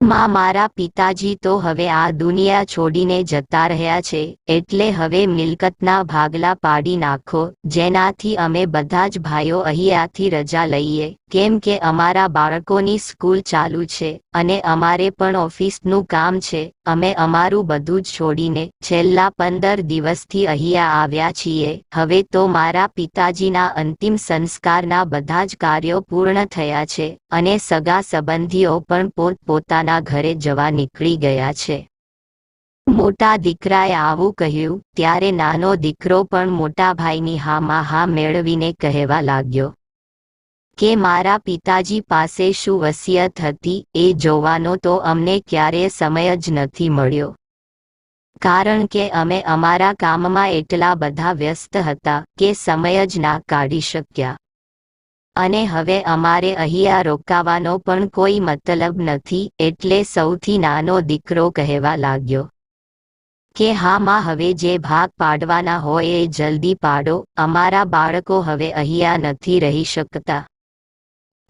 માં મારા પિતાજી તો હવે આ દુનિયા છોડીને જતા રહ્યા છે, એટલે હવે મિલકતના ભાગલા પાડી નાખો, જેનાથી અમે બધા જ ભાઈઓ અહીંયાથી રજા લઈએ. કેમ કે અમારા બાળકોની સ્કૂલ ચાલુ છે અને અમારે પણ ઓફિસનું કામ છે. અમે અમારું બધું જ છોડીને છેલ્લા પંદર દિવસથી અહીંયા આવ્યા છીએ. હવે તો મારા પિતાજીના અંતિમ સંસ્કારના બધા જ કાર્યો પૂર્ણ થયા છે અને સગા સંબંધીઓ પણ પોતપોતાના ઘરે જવા નીકળી ગયા છે. મોટા દીકરાએ આવું કહ્યું, ત્યારે નાનો દીકરો પણ મોટા ભાઈની હામાં હા મેળવીને કહેવા લાગ્યો કે મારા પિતાજી પાસે શું વસિયત હતી એ જોવાનો તો અમને ક્યારેય સમય જ નથી મળ્યો. કારણ કે અમે અમારા કામમાં એટલા બધા વ્યસ્ત હતા કે સમય જ ના કાઢી શક્યા. અને હવે અમારે અહીંયા રોકાવાનો પણ કોઈ મતલબ નથી એટલે સૌથી નાનો દીકરો કહેવા લાગ્યો. કે હા માં, હવે જે ભાગ પાડવાના હોય એ જલ્દી પાડો, અમારા બાળકો હવે અહીંયા નથી રહી શકતા.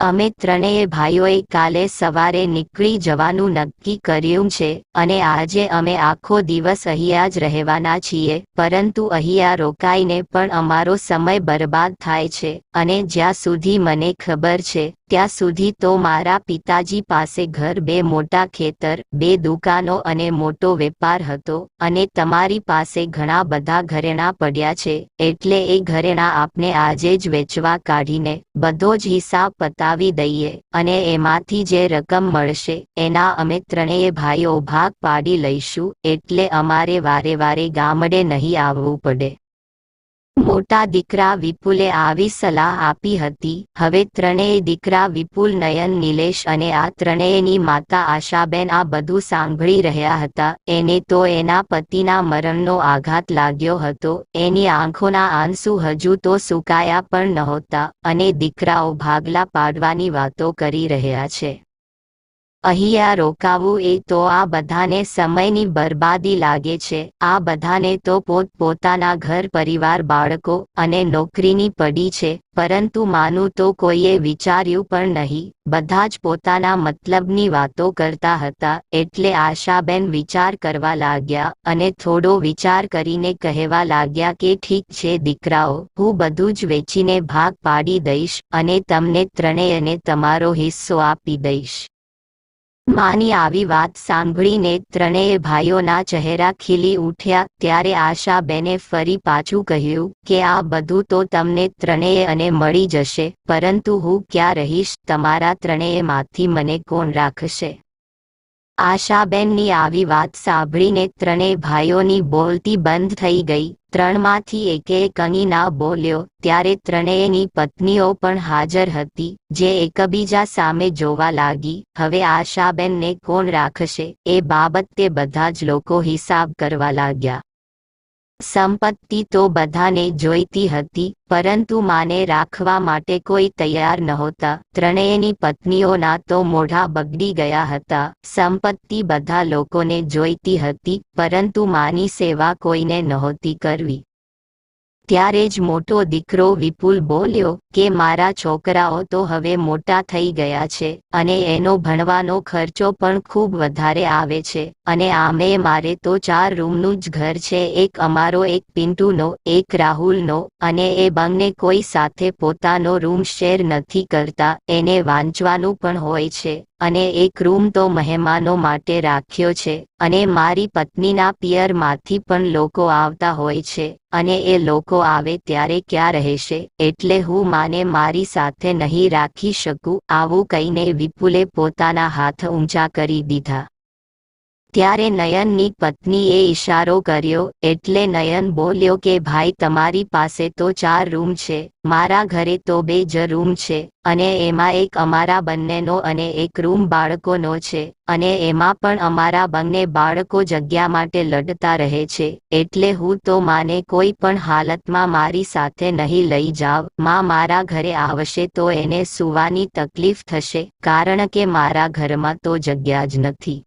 અમે ત્રણેય ભાઈઓએ કાલે સવારે નીકળી જવાનું નક્કી કર્યું છે અને આજે અમે આખો દિવસ અહીંયા જ રહેવાના છીએ, પરંતુ અહીંયા રોકાઈને પણ અમારો સમય બરબાદ થાય છે અને જ્યાં સુધી મને ખબર છે ત્યાં સુધી તો મારા પિતાજી પાસે ઘર, બે મોટા ખેતર, બે દુકાનો અને મોટો વેપાર હતો અને તમારી પાસે ઘણા બધા ઘરેણા પડ્યા છે, એટલે એ ઘરેણા આપને આજે જ વેચવા કાઢીને બધો જ હિસાબ પતાવી દઈએ અને એમાંથી જે રકમ મળશે, એના અમે ત્રણેય ભાઈઓ ભાગ પાડી લઈશું, એટલે અમારે વારે વારે ગામડે નહીં આવવું પડે. મોટા દીકરા વિપુલે આવી સલાહ આપી હતી. હવે ત્રણેય દીકરા વિપુલ, નયન, નિલેશ અને આ ત્રણેયની માતા આશાબેન આ બધું સાંભળી રહ્યા હતા. એને તો એના પતિના મરણનો આઘાત લાગ્યો હતો. એની આંખોના આંસુ હજુ તો સુકાયા પણ નહોતા અને દીકરાઓ ભાગલા પાડવાની વાતો કરી રહ્યા છે. અહીંયા રોકાવું એ તો આ બધાને સમયની બરબાદી લાગે છે. આ બધાને તો પોત પોતાના ઘર, પરિવાર, બાળકો અને નોકરીની પડી છે. પરંતુ માનું તો કોઈએ વિચાર્યું પણ નહીં. બધા જ પોતાના મતલબની વાતો કરતા હતા એટલે આશાબેન વિચાર કરવા લાગ્યા અને થોડો વિચાર કરીને કહેવા લાગ્યા કે ઠીક છે દીકરાઓ, હું બધું જ વેચીને ભાગ પાડી દઈશ અને તમને ત્રણેયને તમારો હિસ્સો આપી દઈશ. માની આવી વાત સાંભળીને ત્રણેય ભાઈઓના ચહેરા ખીલી ઉઠ્યા ત્યારે આશાબેને ફરી પાછું કહ્યું કે આ બધું તો તમને ત્રણેય અને મળી જશે, પરંતુ હું ક્યાં રહીશ, તમારા ત્રણેયમાંથી મને કોણ રાખશે? આશાબેનની આવી વાત સાંભળીને ત્રણેય ભાઈઓની બોલતી બંધ થઈ ગઈ. ત્રણમાંથી એકે કની ના બોલ્યો, ત્યારે ત્રણેયની પત્નીઓ પણ હાજર હતી, જે એકબીજા સામે જોવા લાગી, હવે આશાબેનને કોણ રાખશે? એ બાબતે બધા જ લોકો હિસાબ કરવા લાગ્યા. સંપત્તિ તો બધાને જોઈતી હતી, પરંતુ માને રાખવા માટે કોઈ તૈયાર નહોતા. ત્રણેયની પત્નીઓના તો મોઢા બગડી ગયા હતા. સંપત્તિ બધા લોકોને જોઈતી હતી, પરંતુ માની સેવા કોઈને નહોતી કરવી. ત્યારે જ મોટો દીકરો વિપુલ બોલ્યો કે મારા છોકરાઓ તો હવે મોટા થઈ ગયા છે અને એનો ભણવાનો ખર્ચો પણ ખૂબ વધારે આવે છે અને આમે મારે તો ચાર રૂમનું જ ઘર છે, એક અમારો, એક પિન્ટુનો, એક રાહુલનો અને એ બંને કોઈ સાથે પોતાનો રૂમ શેર નથી કરતા, એને વાંચવાનું પણ હોય છે. અને એક રૂમ તો મહેમાનો માટે રાખ્યો છે અને મારી પત્નીના પિયરમાંથી પણ લોકો આવતા હોય છે અને એ લોકો આવે ત્યારે ક્યાં રહેશે એટલે હું માને મારી સાથે નહીં રાખી શકું આવું કહીને વિપુલે પોતાના હાથ ઊંચા કરી દીધા. ત્યારે નયનની પત્નીએ ઈશારો કર્યો, એટલે નયન બોલ્યો કે, ભાઈ, તમારી પાસે તો ચાર રૂમ છે, મારા ઘરે તો બે જ રૂમ છે, અને એમાં એક અમારા બંનેનો અને એક રૂમ બાળકોનો છે, અને એમાં પણ અમારા બંને બાળકો જગ્યા માટે લડતા રહે છે, એટલે હું તો માને કોઈ પણ હાલતમાં મારી સાથે નહીં લઈ જાવ, માં મારા ઘરે આવશે તો એને સુવાની તકલીફ થશે, કારણ કે મારા ઘરમાં તો જગ્યા જ નથી.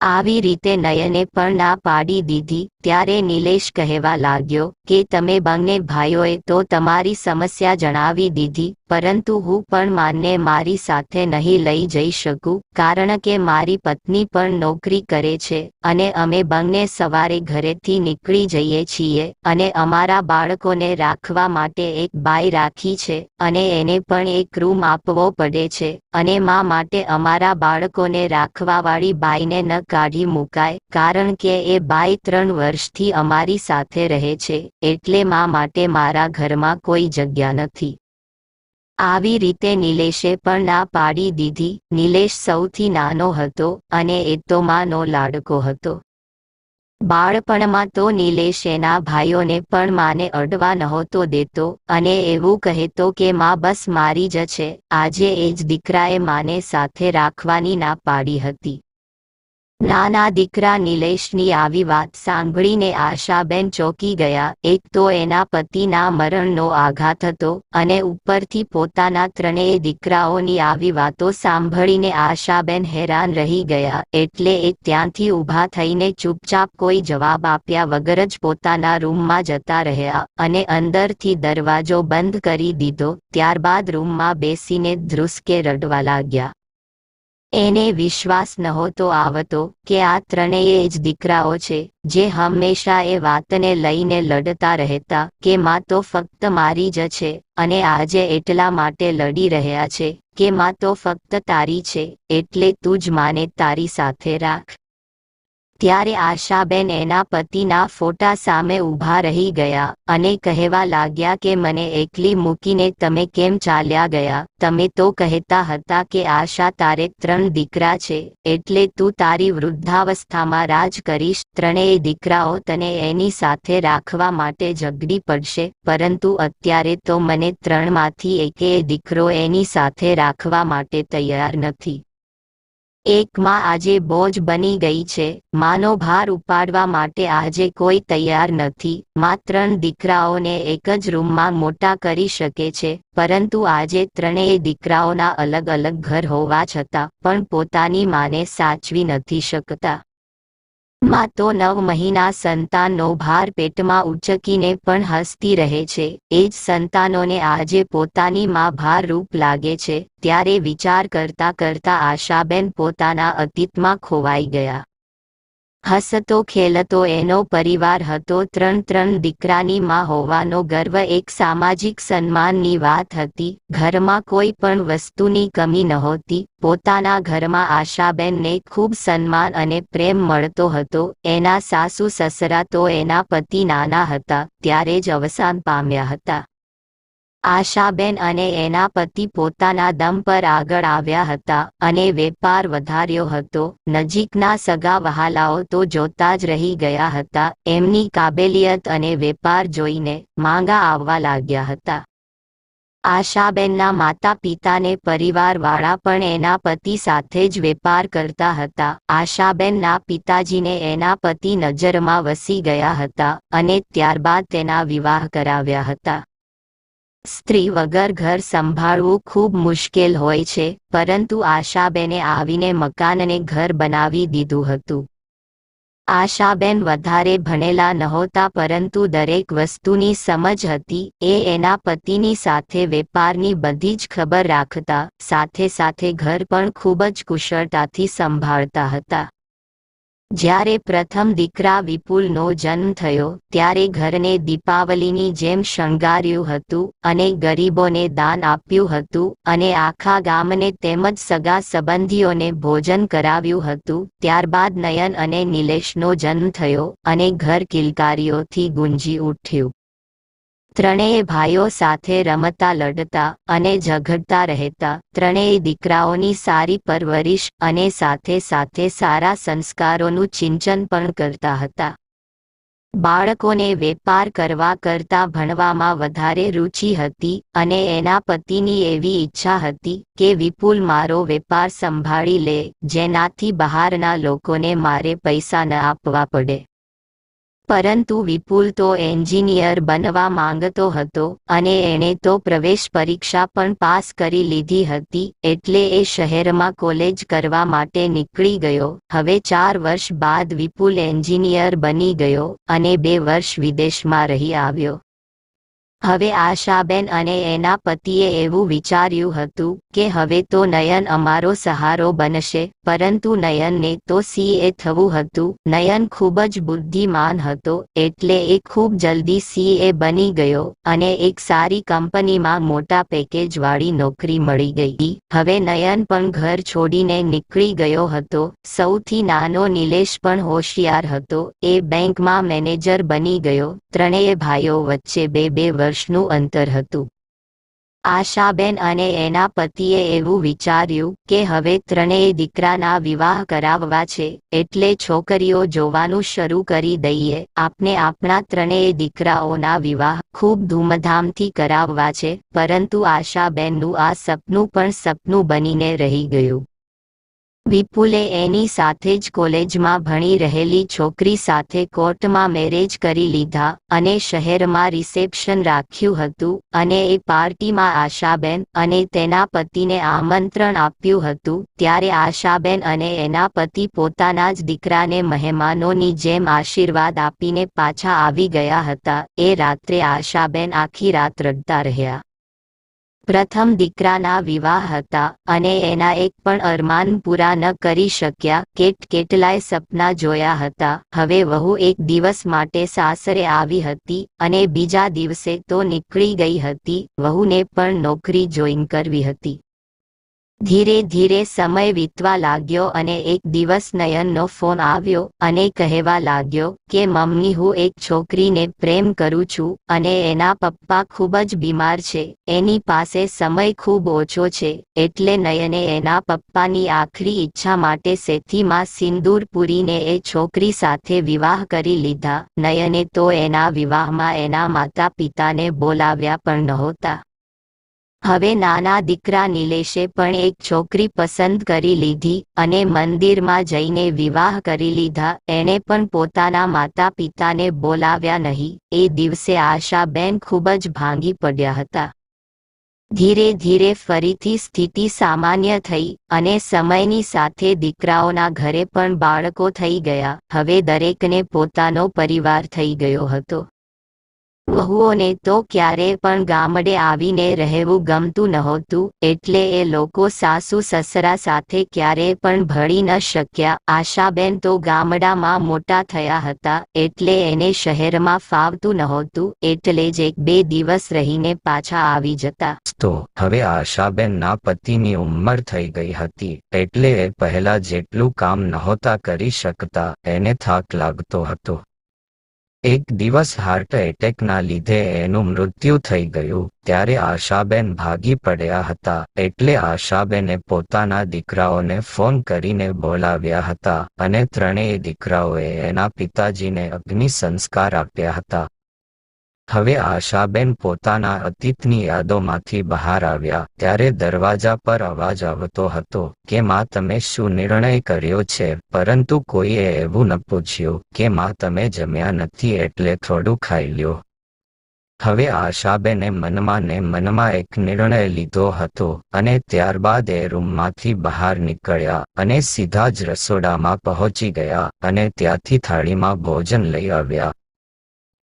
આવી રીતે નયને પણ ના પાડી દીધી, ત્યારે નિલેશ કહેવા લાગ્યો કે તમે બંને ભાઈઓએ તો તમારી સમસ્યા જણાવી દીધી પરંતુ હું પણ માને મારી સાથે નહીં લઈ જઈ શકું, કારણ કે મારી પત્ની પણ નોકરી કરે છે અને અમે બંને સવારે ઘરેથી નીકળી જઈએ છીએ અને અમારા બાળકોને રાખવા માટે એક બાઈ રાખી છે અને એને પણ એક રૂમ આપવો પડે છે અને મા માટે અમારા બાળકોને રાખવાવાળી બાઈને ન કાઢી મુકાય, કારણ કે એ બાઈ ત્રણ વર્ષથી અમારી સાથે રહે છે, એટલે મા માટે મારા ઘરમાં કોઈ જગ્યા નથી. આવી રીતે નિલેશે પણ ના પાડી દીધી. નિલેશ સૌથી નાનો હતો અને એ તો માનો લાડકો હતો. બાળપણમાં તો નિલેશ એના ભાઈઓને પણ માને અડવા નહોતો દેતો અને એવું કહેતો કે, માં, બસ મારી જ છે. આજે એ જ દીકરાએ માને સાથે રાખવાની ના પાડી હતી. નાના દીકરા નિલેશની આવી વાત સાંભળીને આશાબેન ચોકી ગયા. એક તો એના પતિના મરણનો આઘાત હતો અને ઉપરથી પોતાના ત્રણેય દીકરાઓની આવી વાતો સાંભળીને આશાબેન હેરાન રહી ગયા. એટલે એ ત્યાંથી ઊભા થઈને ચૂપચાપ કોઈ જવાબ આપ્યા વગર જ પોતાના રૂમમાં જતા રહ્યા અને અંદરથી દરવાજો બંધ કરી દીધો. ત્યારબાદ રૂમમાં બેસીને ધ્રુસકે રડવા લાગ્યા. એને વિશ્વાસ નહોતો આવતો કે આ ત્રણેય જ દીકરાઓ છે, જે હંમેશા એ વાતને લઈને લડતા રહેતા કે માં તો ફક્ત મારી જ છે અને આજે એટલા માટે લડી રહ્યા છે કે માં તો ફક્ત તારી છે, એટલે તું જ માને તારી સાથે રાખ. ત્યારે આશાબેન એના પતિના ફોટા સામે ઊભા રહી ગયા અને કહેવા લાગ્યા કે મને એકલી મૂકીને તમે કેમ ચાલ્યા ગયા? તમે તો કહેતા હતા કે આશા તારે ત્રણ દીકરા છે, એટલે તું તારી વૃદ્ધાવસ્થામાં રાજ કરીશ, ત્રણેય દીકરાઓ તને એની સાથે રાખવા માટે ઝઘડી પડશે, પરંતુ અત્યારે તો મને ત્રણમાંથી એકેય દીકરો એની સાથે રાખવા માટે તૈયાર નથી. એક માં આજે બોજ બની ગઈ છે. માનો ભાર ઉપાડવા માટે આજે કોઈ તૈયાર નથી. મા ત્રણ દીકરાઓને એક જ રૂમમાં મોટા કરી શકે છે. પરંતુ આજે ત્રણેય દીકરાઓના અલગ અલગ ઘર હોવા છતાં પણ પોતાની માને સાચવી નથી શકતા. માં તો નવ મહિના સંતાનનો ભાર પેટમાં ઉચકીને પણ હસતી રહે છે. એ જ સંતાનોને આજે પોતાની માં ભારરૂપ લાગે છે. ત્યારે વિચાર કરતા કરતા આશાબેન પોતાના અતીતમાં ખોવાઈ ગયા. હસતો ખેલતો એનો પરિવાર હતો. ત્રણ ત્રણ દીકરાની માં હોવાનો ગર્વ એક સામાજિક સન્માનની વાત હતી. ઘરમાં કોઈ પણ વસ્તુની કમી નહોતી. પોતાના ઘરમાં આશાબેનને ખૂબ સન્માન અને પ્રેમ મળતો હતો. એના સાસુ સસરા તો એના પતિ નાના હતા. ત્યારે જ અવસાન પામ્યા હતા. આશાબેન અને એના પતિ પોતાના દમ પર આગળ આવ્યા હતા અને વેપાર વધાર્યો હતો. નજીકના સગા વહાલાઓ તો જોતા જ રહી ગયા હતા. એમની કાબેલિયત અને વેપાર જોઈને માંગા આવવા લાગ્યા હતા. આશાબેનના માતા પિતાને પરિવારવાળા પણ એના પતિ સાથે જ વેપાર કરતા હતા. આશાબેનના પિતાજીને એના પતિ નજરમાં વસી ગયા હતા અને ત્યારબાદ તેના વિવાહ કરાવ્યા હતા. સ્ત્રી વગર ઘર સંભાળવું ખૂબ મુશ્કેલ હોય છે, પરંતુ આશાબેને આવીને મકાનને ઘર બનાવી દીધું હતું. આશાબેન વધારે ભણેલા નહોતા, પરંતુ દરેક વસ્તુની સમજ હતી, એ એના પતિની સાથે વેપારની બધી જ ખબર રાખતા, સાથે સાથે ઘર પણ ખૂબ જ કુશળતાથી સંભાળતા હતા. જ્યારે પ્રથમ દીકરા વિપુલનો જન્મ થયો, ત્યારે ઘરને દીપાવલીની જેમ શણગાર્યું હતું અને ગરીબોને દાન આપ્યું હતું અને આખા ગામને તેમજ સગા સંબંધીઓને ભોજન કરાવ્યું હતું. ત્યારબાદ નયન અને નિલેશનો જન્મ થયો અને ઘર કિલકારીઓથી ગુંજી ઉઠ્યું. ત્રણેય ભાઈઓ સાથે રમતા, લડતા અને ઝઘડતા રહેતા, ત્રણેય દીકરાઓની સારી પરવરિશ અને સાથે સાથે સારા સંસ્કારોનું ચિંચન પણ કરતા હતા. બાળકોને વેપાર કરવા કરતા ભણવામાં વધારે રુચિ હતી અને એના પતિની એવી ઈચ્છા હતી કે વિપુલ મારો વેપાર સંભાળી લે, જેનાથી બહારના લોકોને મારે પૈસા ન આપવા પડે. પરંતુ વિપુલ તો એન્જિનિયર બનવા માંગતો હતો અને એણે તો પ્રવેશ પરીક્ષા પણ પાસ કરી લીધી હતી એટલે એ શહેરમાં કોલેજ કરવા માટે નીકળી ગયો. હવે ચાર વર્ષ બાદ વિપુલ એન્જિનિયર બની ગયો અને બે વર્ષ વિદેશમાં રહી આવ્યો. હવે આશાબેન અને એના પતિએ એવું વિચાર્યું હતું કે હવે તો નયન અમારો સહારો બનશે, પરંતુ નયનને તો સીએ થવું હતું. નયન ખૂબ જ બુદ્ધિમાન હતો, એટલે એ ખૂબ જલ્દી સીએ બની ગયો અને એક સારી કંપનીમાં મોટા પેકેજ વાળી નોકરી મળી ગઈ. હવે નયન પણ ઘર છોડીને નીકળી ગયો હતો. સૌથી નાનો નિલેશ પણ હોશિયાર હતો. એ બેંકમાં મેનેજર બની ગયો. ત્રણેય ભાઈઓ વચ્ચે બે બે વર્ષનું અંતર હતું. આશાબેન અને એના પતિએ એવું વિચાર્યું કે હવે ત્રણેય દીકરાના વિવાહ કરાવવા છે, એટલે છોકરીઓ જોવાનું શરૂ કરી દઈએ, આપને આપણા ત્રણેય દીકરાઓના વિવાહ ખૂબ ધૂમધામથી કરાવવા છે, પરંતુ આશાબેનનું આ સપનું પણ સપનું બનીને રહી ગયું. વિપુલે એની સાથે જ કોલેજમાં ભણી રહેલી છોકરી સાથે કોર્ટમાં મેરેજ કરી લીધા અને શહેરમાં રિસેપ્શન રાખ્યું હતું અને એ પાર્ટીમાં આશાબેન અને તેના પતિને આમંત્રણ આપ્યું હતું. ત્યારે આશાબેન અને એના પતિ પોતાના જ દીકરાને મહેમાનોની જેમ આશીર્વાદ આપીને પાછા આવી ગયા હતા. એ રાત્રે આશાબેન આખી રાત રડતા રહ્યા. પ્રથમ દીકરાના વિવાહ હતા અને એના એક પણ અરમાન પૂરા ન કરી શક્યા. કેટ કેટલાય સપના જોયા હતા. હવે વહુ એક દિવસ માટે સાસરે આવી હતી અને બીજા દિવસે તો નીકળી ગઈ હતી. વહુને પણ નોકરી જોઈન કરવી હતી. ધીરે ધીરે સમય વીતવા લાગ્યો અને એક દિવસ નયનનો ફોન આવ્યો અને કહેવા લાગ્યો કે, મમ્મી, હું એક છોકરીને પ્રેમ કરું છું અને એના પપ્પા ખૂબ જ બીમાર છે. એની પાસે સમય ખૂબ ઓછો છે એટલે નયને એના પપ્પાની આખરી ઈચ્છા માટે સેથીમાં સિંદૂર પૂરીને એ છોકરી સાથે વિવાહ કરી લીધા. નયને તો એના વિવાહમાં એના માતા પિતાને બોલાવ્યા પણ નહોતા. હવે નાના દીકરા નિલેશે પણ એક છોકરી પસંદ કરી લીધી અને મંદિરમાં જઈને વિવાહ કરી લીધા. એણે પણ પોતાના માતા પિતાને બોલાવ્યા નહીં. એ દિવસે આશાબેન ખૂબ જ ભાંગી પડ્યા હતા. ધીરે ધીરે ફરીથી સ્થિતિ સામાન્ય થઈ અને સમયની સાથે દીકરાઓના ઘરે પણ બાળકો થઈ ગયા. હવે દરેકને પોતાનો પરિવાર થઈ ગયો હતો. વહુઓને તો ક્યારે પણ ગામડે આવીને રહેવું ગમતું નહોતું, એટલે એ લોકો સાસુ સસરા સાથે ક્યારે પણ ભળી ન શક્યા. આશાબેન તો ગામડામાં મોટા થયા હતા, એટલે એને શહેરમાં ફાવતું નહોતું, એટલે જ એક બે દિવસ રહીને પાછા આવી જતા. તો હવે આશાબેનના પતિની ઉંમર થઈ ગઈ હતી, એટલે એ પહેલા જેટલું કામ નહોતા કરી શકતા, એને થાક લાગતો હતો. એક દિવસ હાર્ટ એટેકના લીધે એનું મૃત્યુ થઈ ગયું, ત્યારે આશાબેન ભાગી પડ્યા હતા, એટલે આશાબેને પોતાના દીકરાઓને ફોન કરીને બોલાવ્યા હતા, અને ત્રણેય દીકરાઓએ એના પિતાજીને અગ્નિ સંસ્કાર આપ્યા હતા. હવે આશાબેન પોતાના અતીતની યાદોમાંથી બહાર આવ્યા, ત્યારે દરવાજા પર અવાજ આવતો હતો કે, માં, તમે શું નિર્ણય કર્યો છે? પરંતુ કોઈએ એવું ન પૂછ્યું કે, માં, તમે જમ્યા નથી એટલે થોડું ખાઈ લ્યો. હવે આશાબેને મનમાં ને મનમાં એક નિર્ણય લીધો હતો અને ત્યારબાદ એ રૂમમાંથી બહાર નીકળ્યા અને સીધા જ રસોડામાં પહોંચી ગયા અને ત્યાંથી થાળીમાં ભોજન લઈ આવ્યા.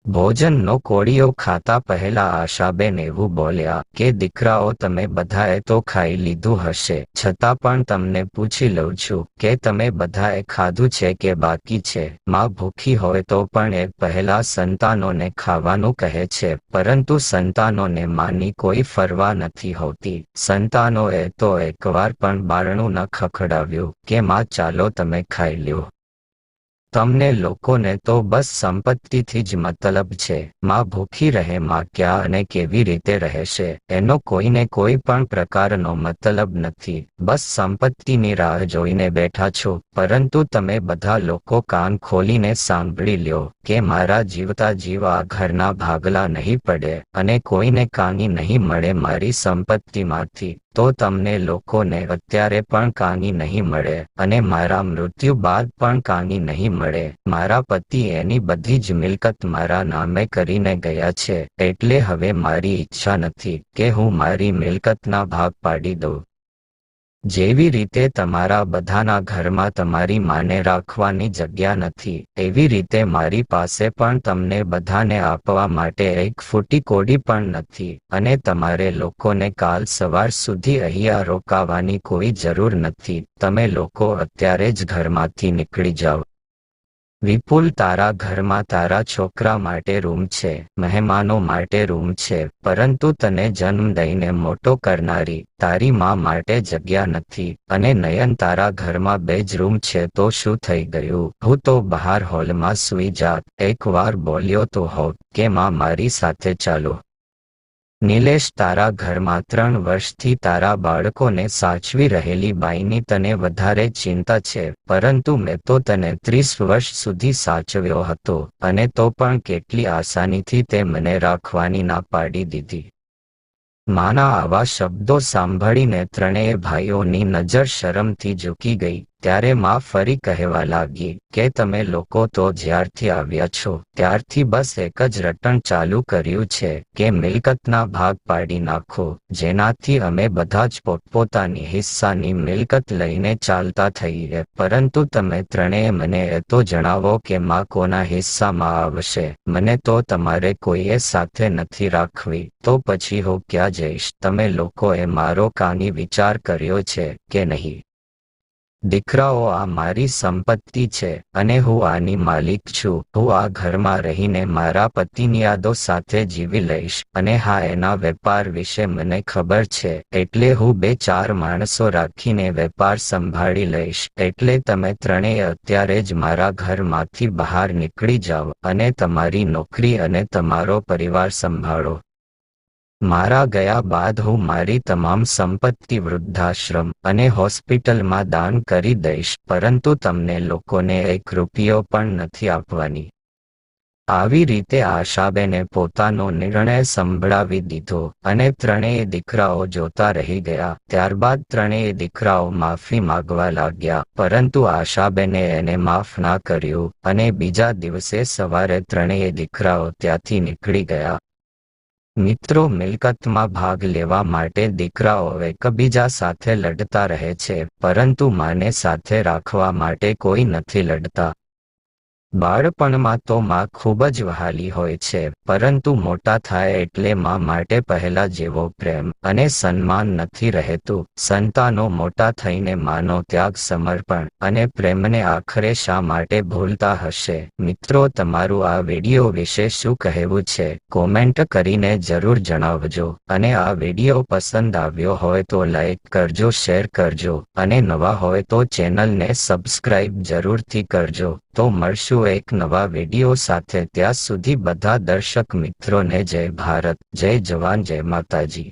ભોજનનો કોળીઓ ખાતા પહેલા આશાબેન એવું બોલ્યા કે, દીકરાઓ, તમે બધાએ તો ખાઈ લીધું હશે. છતાં પણ તમને પૂછી લઉં છું કે, તમે બધાએ ખાધું છે કે બાકી છે? માં ભૂખી હોય તો પણ એ પહેલા સંતાનોને ખાવાનું કહે છે. પરંતુ સંતાનોને માની કોઈ ફરવા નથી હોતી. સંતાનોએ તો એકવાર પણ બારણું ન ખખડાવ્યું કે, માં, ચાલો, તમે ખાઈ લ્યો. તમને લોકોને તો બસ સંપત્તિથી જ મતલબ છે. માં ભૂખી રહે, માં ક્યાં અને કેવી રીતે રહેશે, એનો કોઈને કોઈ પણ પ્રકારનો મતલબ નથી. બસ સંપત્તિની રાહ જોઈને બેઠા છો, પરંતુ તમે બધા લોકો કાન ખોલીને સાંભળી લ્યો. કે મારા જીવતા જીવા ઘરના ભાગલા નહીં પડે અને કોઈને કાની નહીં મળે મારી સંપત્તિમાંથી, તો તમને લોકોને અત્યારે પણ કાની નહીં મળે અને મારા મૃત્યુ બાદ પણ કાની નહીં મળે. મારા પતિ એની બધી જ મિલકત મારા નામે કરીને ગયા છે, એટલે હવે મારી ઈચ્છા નથી કે હું મારી મિલકતના ભાગ પાડી દઉં. જેવી રીતે તમારા બધાના ઘરમાં તમારી માને રાખવાની જગ્યા નથી, એવી રીતે મારી પાસે પણ તમને બધાને આપવા માટે એક ફૂટી કોડી પણ નથી, અને તમારે લોકોને કાલ સવાર સુધી અહીંયા રોકાવાની કોઈ જરૂર નથી, તમે લોકો અત્યારે જ ઘરમાંથી નીકળી જાઓ. વિપુલ તારા ઘરમાં તારા છોકરા માટે રૂમ છે, મહેમાનો માટે રૂમ છે, પરંતુ તને જન્મ દઈને મોટો કરનારી તારી માં માટે જગ્યા નથી અને નયન તારા ઘરમાં બે જ રૂમ છે તો શું થઈ ગયું? હું તો બહાર હોલમાં સુઈ જાત, એકવાર બોલ્યો તો હોઉં કે માં મારી સાથે ચાલો. નિલેશ તારા ઘરમાં ત્રણ વર્ષથી તારા બાળકોને સાચવી રહેલી બાઈની તને વધારે ચિંતા છે, પરંતુ મેં તો તને ત્રીસ વર્ષ સુધી સાચવ્યો હતો, અને તો પણ કેટલી આસાનીથી તે મને રાખવાની ના પાડી દીધી. માના આવા શબ્દો સાંભળીને ત્રણેય ભાઈઓની નજર શરમથી ઝૂકી ગઈ. ત્યારે માં ફરી કહેવા લાગી, કે તમે લોકો તો જ્યારથી આવ્યા છો, ત્યારથી બસ એક જ રટણ ચાલુ કર્યું છે, કે મિલકતના ભાગ પાડી નાખો, જેનાથી અમે બધા જ પોતપોતાની હિસ્સાની મિલકત લઈને ચાલતા થઈએ, પરંતુ તમે ત્રણેય મને એ તો જણાવો કે માં કોના હિસ્સામાં આવશે, મને તો તમારે કોઈએ સાથે નથી રાખવી, તો પછી હું ક્યાં જઈશ, તમે લોકોએ મારો કાની વિચાર કર્યો છે કે નહીં? દીકરાઓ, આ મારી સંપત્તિ છે અને હું આની માલિક છું. હું આ ઘરમાં રહીને મારા પતિની યાદો સાથે જીવી લઈશ અને હા, એના વેપાર વિશે મને ખબર છે. એટલે હું બે ચાર માણસો રાખીને વેપાર સંભાળી લઈશ. એટલે તમે ત્રણેય અત્યારે જ મારા ઘરમાંથી બહાર નીકળી જાઓ અને તમારી નોકરી અને તમારો પરિવાર સંભાળો. મારા ગયા બાદ હું મારી તમામ સંપત્તિ વૃદ્ધાશ્રમ અને હોસ્પિટલમાં દાન કરી દઈશ, પરંતુ તમને લોકોને એક રૂપિયો પણ નથી આપવાની. આવી રીતે આશાબેને પોતાનો નિર્ણય સંભળાવી દીધો અને ત્રણેય દીકરાઓ જોતા રહી ગયા. ત્યારબાદ ત્રણેય દીકરાઓ માફી માગવા લાગ્યા, પરંતુ આશાબેને એને માફ ના કર્યું અને બીજા દિવસે સવારે ત્રણેય દીકરાઓ ત્યાંથી નીકળી ગયા. મિત્રો મિલકતમાં ભાગ લેવા માટે દીકરાઓ એકબીજા સાથે લડતા રહે છે, પરંતુ માને સાથે રાખવા માટે કોઈ નથી લડતા. બાળપણમાં તો માં ખૂબ જ વહાલી હોય છે, પરંતુ મોટા થાય એટલે માં માટે પહેલા જેવો પ્રેમ અને સન્માન નથી રહેતું. સંતાનો મોટા થઈને માનો ત્યાગ, સમર્પણ અને પ્રેમને આખરે શા માટે ભૂલતા હશે? મિત્રો, તમારું આ વીડિયો વિશે શું કહેવું છે? કોમેન્ટ કરીને જરૂર જણાવજો અને આ વીડિયો પસંદ આવ્યો હોય તો લાઈક કરજો, શેર કરજો અને નવા હોય તો ચેનલને સબસ્ક્રાઇબ જરૂરથી કરજો. તો મળશું એક નવા વીડિયો સાથે ત્યાં સુધી બધા દર્શક મિત્રોને જય ભારત, જય જવાન, જય માતાજી.